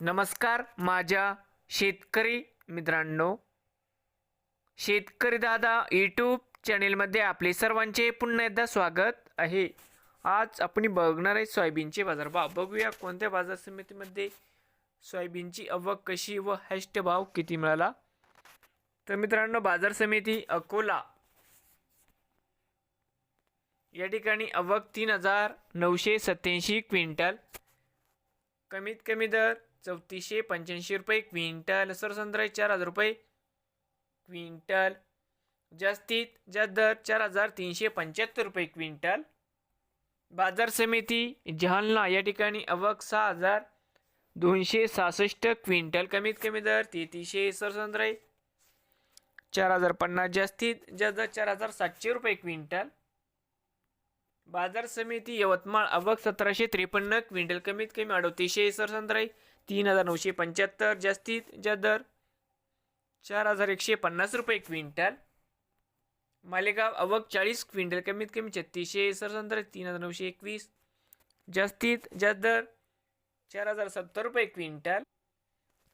नमस्कार माझ्या शेतकरी मित्रांनो. शेतकरी दादा यूट्यूब चॅनेलमध्ये आपले सर्वांचे पुन्हा एकदा स्वागत आहे. आज आपण बघणार आहे सोयाबीनचे बाजारभाव बघूया कोणत्या बाजार समितीमध्ये सोयाबीनची अवक कशी व हॅस्ट भाव किती मिळाला. तर मित्रांनो बाजार समिती अकोला. या ठिकाणी अवक तीन हजार नऊशे सत्याऐंशी क्विंटल. कमीत कमी दर चौतीसशे पंच्याऐंशी रुपये क्विंटल सरसंद्राई चार हजार रुपये. क्विंटल जास्तीत जास्त दर चार हजार तीनशे पंच्याहत्तर रुपये क्विंटल. बाजार समिती जहालना या ठिकाणी अवक सहा हजार दोनशे सहासष्ट क्विंटल कमीत कमी दर तेहतीसशे सरसंद्राई चार हजार पन्नास जास्तीत जास्त चार हजार सातशे रुपये क्विंटल. बाजार समिती यवतमाळ अवक सतराशे त्रेपन्न क्विंटल कमीत कमी अडतीसशे सरसंद्राई तीन हजार नऊशे पंच्याहत्तर जास्तीत जास्त दर चार हजार एकशे पन्नास रुपये क्विंटल. मालेगाव अवक चाळीस क्विंटल कमीत कमी छत्तीसशे सरसंद्राई तीन हजार नऊशे एकवीस जास्तीत जास्त दर चार हजार सत्तर रुपये क्विंटल.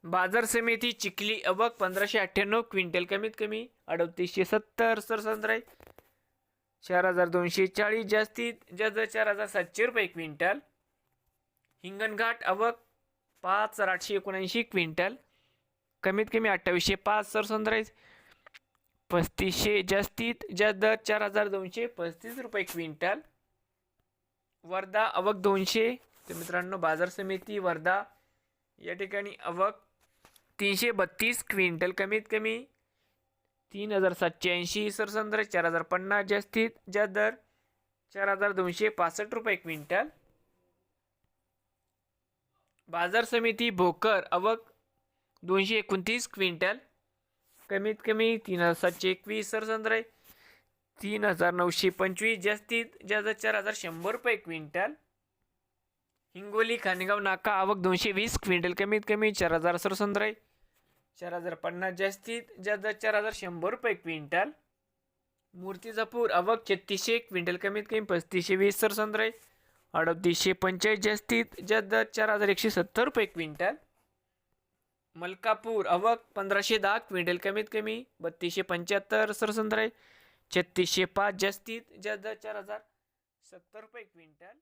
बाजार समिती चिखली अवक पंधराशे अठ्ठ्याण्णव क्विंटल कमीत कमी अडतीसशे सत्तर सरसंद्राई चार हजार दोनशे चाळीस जास्तीत जास्त चार हजार सातशे रुपये क्विंटल. हिंगणघाट अवक पाच हजार आठशे एकोणऐंशी क्विंटल. कमीत कमी अठ्ठावीसशे पाच सर सनराईज पस्तीसशे जास्तीत जास्त दर चार हजार दोनशे पस्तीस रुपये क्विंटल. वर्धा अवक दोनशे. तर मित्रांनो बाजार समिती वर्धा. या ठिकाणी अवक तीनशे बत्तीस क्विंटल कमीत कमी. तीन हजार सातशे ऐंशी सरसंद्र चार हजार पन्नास जास्तीत ज्या दर चार हजार दोनशे पासष्ट रुपये क्विंटल. बाजार समिती भोकर अवक दोनशे एकोणतीस क्विंटल. कमीत कमी तीन हजार सातशे एकवीस सरसंद्र तीन हजार नऊशे पंचवीस जास्तीत जास्त चार हजार शंभर रुपये क्विंटल. हिंगोली खानेगाव नाका आवक दोनशे वीस क्विंटल. कमीत कमी चार हजार सरसंद्राई चार हजार पन्नास जास्तीत जास्त चार हजार शंभर रुपये क्विंटल. मूर्तिजापूर आवक छत्तीसशे क्विंटल कमीत कमी पस्तीसशे वीस सरसंद्र अडतीसशे पंचेचाळीस जास्तीत जास्त चार हजार एकशे सत्तर रुपये क्विंटल. मलकापूर आवक पंधराशे दहा क्विंटल कमीत कमी बत्तीसशे पंच्याहत्तर सरसंद्र छत्तीसशे पाच जास्तीत जास्त चार हजार सत्तर रुपये क्विंटल.